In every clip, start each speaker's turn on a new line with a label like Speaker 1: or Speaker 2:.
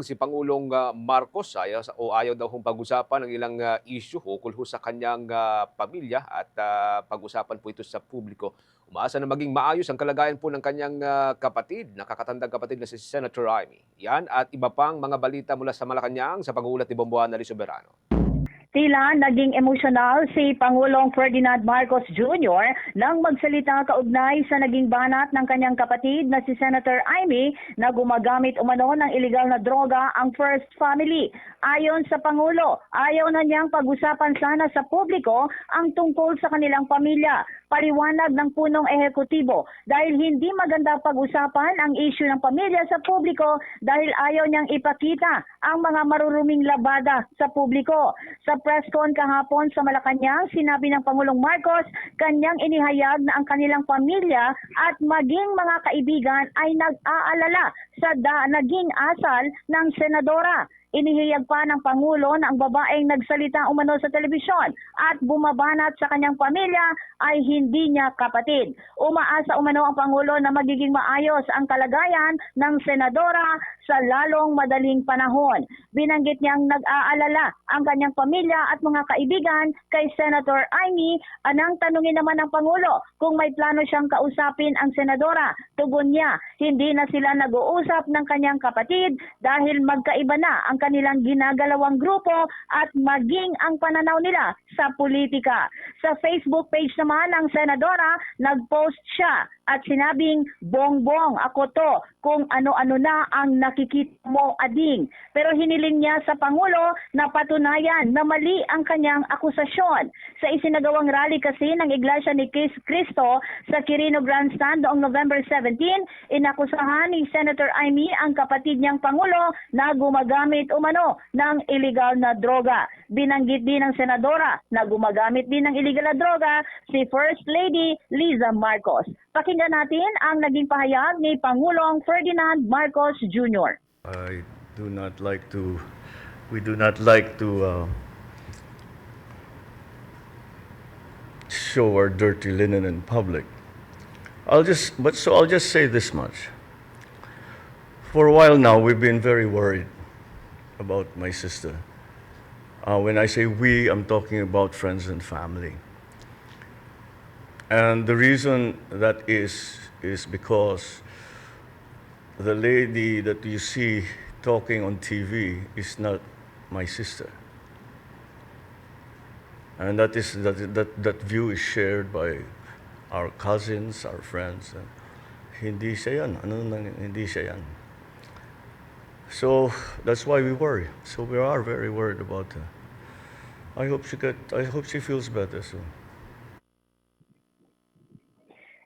Speaker 1: si Pangulong ah, Marcos ayaw, o ayaw daw hong pag-usapan ng ilang ah, issue ukol ho sa kanyang ah, pamilya at ah, pag-usapan po ito sa publiko. Umaasa na maging maayos ang kalagayan po ng kanyang ah, kapatid, nakakatandang kapatid na si Senator Amy. Yan at iba pang mga balita mula sa Malacanang sa pag-uulat ni Bomboana Lisoberano.
Speaker 2: Tila naging emosyonal si Pangulong Ferdinand Marcos Jr. nang magsalita kaugnay sa naging banat ng kanyang kapatid na si Senator Amy na gumagamit umano ng iligal na droga ang First Family. Ayon sa Pangulo, ayaw na niyang pag-usapan sana sa publiko ang tungkol sa kanilang pamilya. Paliwanag ng punong ehekutibo dahil hindi maganda pag-usapan ang issue ng pamilya sa publiko dahil ayaw niyang ipakita ang mga maruruming labada sa publiko. Sa press con kahapon sa Malacanang, sinabi ng Pangulong Marcos, kanyang inihayag na ang kanilang pamilya at maging mga kaibigan ay nag-aalala sa da- naging asal ng senadora. Inihayag pa ng Pangulo na ang babaeng nagsalita umano sa telebisyon at bumabanat sa kanyang pamilya ay hindi niya kapatid. Umaasa umano ang Pangulo na magiging maayos ang kalagayan ng senadora sa lalong madaling panahon. Binanggit niyang nag-aalala ang kanyang pamilya at mga kaibigan kay Senator Amy. Anang tanungin naman ng Pangulo kung may plano siyang kausapin ang senadora. Tugon niya, hindi na sila nag-uusap ng kanyang kapatid dahil magkaiba na ang kanilang ginagalawang grupo at maging ang pananaw nila sa politika. Sa Facebook page naman ng senadora, nag-post siya at sinabing, bongbong, ako to, kung ano-ano na ang nakikita mo, ading. Pero hiniling niya sa Pangulo na patunayan na mali ang kanyang akusasyon. Sa isinagawang rally kasi ng Iglesia ni Cristo sa Quirino Grandstand noong November 17, inakusahan ni Senator Amy ang kapatid niyang Pangulo na gumagamit umano ng illegal na droga. Binanggit din ng senadora na gumagamit din ng illegal na droga si First Lady Liza Marcos. Pakinggan natin ang naging pahayag ni Pangulong Ferdinand Marcos Jr.
Speaker 3: I do not like to, we do not like to uh, show our dirty linen in public. I'll just, but so I'll just say this much. For a while now, we've been very worried about my sister. Uh, when I say we, I'm talking about friends and family. And the reason that is, is because the lady that you see talking on TV is not my sister. And that is that, that, that view is shared by our cousins, our friends. Hindi siya yan. Ano nang hindi siya yan? So that's why we worry. So we are very worried about her. I hope she get I hope she feels better soon.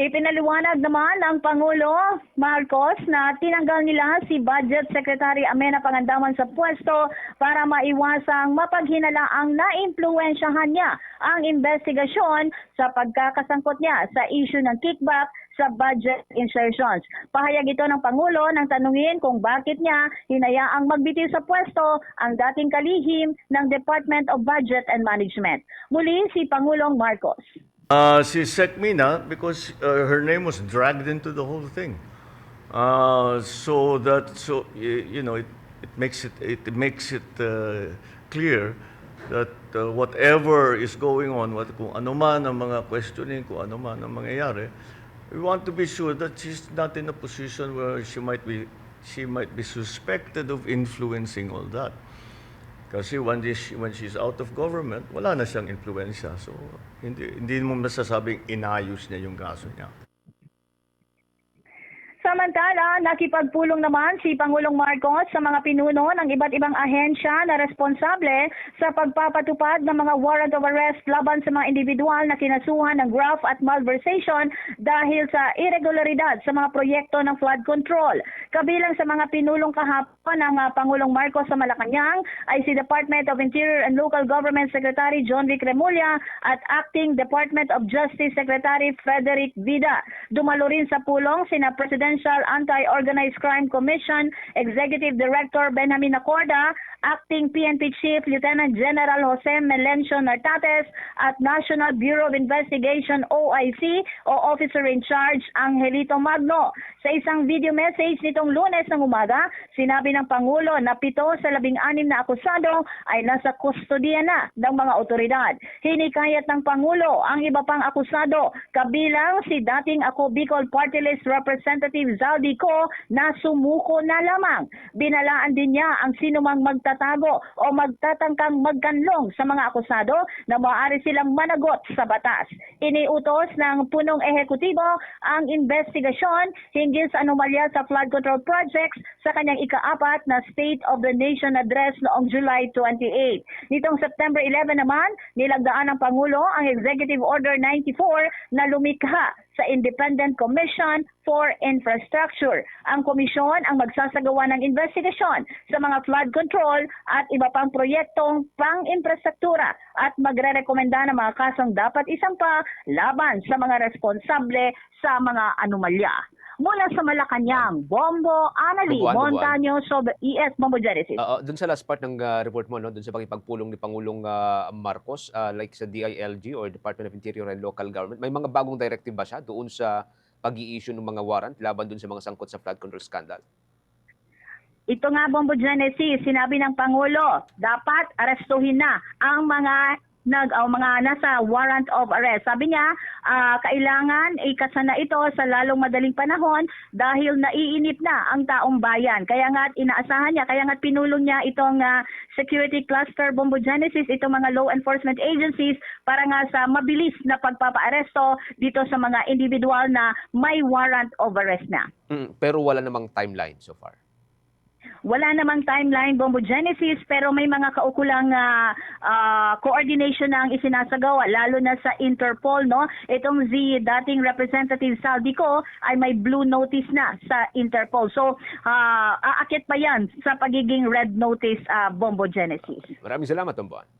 Speaker 2: Ipinaliwanag naman ng Pangulo Marcos na tinanggal nila si Budget Secretary Amena Pangandaman sa pwesto para maiwasang mapaghinalaang naimpluwensyahan niya ang investigasyon sa pagkakasangkot niya sa issue ng kickback sa budget insertions. Pahayag ito ng Pangulo nang tanungin kung bakit niya hinayaang magbitiw sa pwesto ang dating kalihim ng Department of Budget and Management. Muli si Pangulong Marcos.
Speaker 3: Uh, si Sekmina, because uh, her name was dragged into the whole thing. Uh, so that, so, you know, it, it makes it, it makes it uh, clear that uh, whatever is going on, what, kung ano man ang mga questioning, kung ano man ang mangyayari, we want to be sure that she's not in a position where she might be, she might be suspected of influencing all that. Kasi when, this, when she's out of government, wala na siyang influensya. So, hindi, hindi mo masasabing inayos niya yung kaso niya.
Speaker 2: Samantala, nakipagpulong naman si Pangulong Marcos sa mga pinuno ng iba't ibang ahensya na responsable sa pagpapatupad ng mga warrant of arrest laban sa mga individual na kinasuhan ng graft at malversation dahil sa irregularidad sa mga proyekto ng flood control. Kabilang sa mga pinulong kahapon ng uh, Pangulong Marcos sa Malacanang ay si Department of Interior and Local Government Secretary John Vic Remulla at Acting Department of Justice Secretary Frederick Vida. Dumalo rin sa pulong sina Presidential Anti-Organized Crime Commission Executive Director Benjamin Acorda, Acting PNP Chief Lieutenant General Jose Melencio Nartates at National Bureau of Investigation OIC o Officer in Charge Angelito Magno. Sa isang video message nitong lunes ng umaga, sinabi ng ng Pangulo na pito sa labing anim na akusado ay nasa kustodiya na ng mga otoridad. Hinikayat ng Pangulo ang iba pang akusado kabilang si dating ako Bicol Party List Representative Zaldi Co na sumuko na lamang. Binalaan din niya ang sinumang magtatago o magtatangkang magkanlong sa mga akusado na maaari silang managot sa batas. Iniutos ng punong ehekutibo ang investigasyon hinggil sa anomalya sa flood control projects sa kanyang ikaapat na State of the Nation address noong July 28. Nitong September 11 naman, nilagdaan ng Pangulo ang Executive Order 94 na lumikha sa Independent Commission for Infrastructure. Ang komisyon ang magsasagawa ng investigasyon sa mga flood control at iba pang proyektong pang-infrastruktura at magre-rekomenda ng mga kasong dapat isampa laban sa mga responsable sa mga anomalya. Mula sa Malacanang, Bombo, Anali. Montaño, Sob ES, Bombo Genesis.
Speaker 1: Oo, doon sa last part ng ah, report mo, no, doon sa pakipagpulong ni Pangulong ah, Marcos, ah, like sa DILG or Department of Interior and Local Government, may mga bagong directive ba siya doon sa pag issue ng mga warrant laban doon sa mga sangkot sa flood control scandal?
Speaker 2: Ito nga, Bombo Genesis, sinabi ng Pangulo, dapat arestuhin na ang mga nag o mga nasa warrant of arrest. Sabi niya, ah, kailangan ikasa na ito sa lalong madaling panahon dahil naiinip na ang taong bayan. Kaya nga inaasahan niya, kaya nga pinulong niya itong ah, security cluster Bombo Genesis, itong mga law enforcement agencies para nga sa mabilis na pagpapaaresto dito sa mga individual na may warrant of arrest na.
Speaker 1: Mm, pero wala namang timeline so far.
Speaker 2: Wala namang timeline Bombo Genesis pero may mga kaukulang ah, ah, coordination na ang isinasagawa lalo na sa Interpol no. Itong si dating representative Saldico ay may blue notice na sa Interpol. So ah, aakit pa 'yan sa pagiging red notice ah, Bombo Genesis.
Speaker 1: Maraming salamat, Tomboan.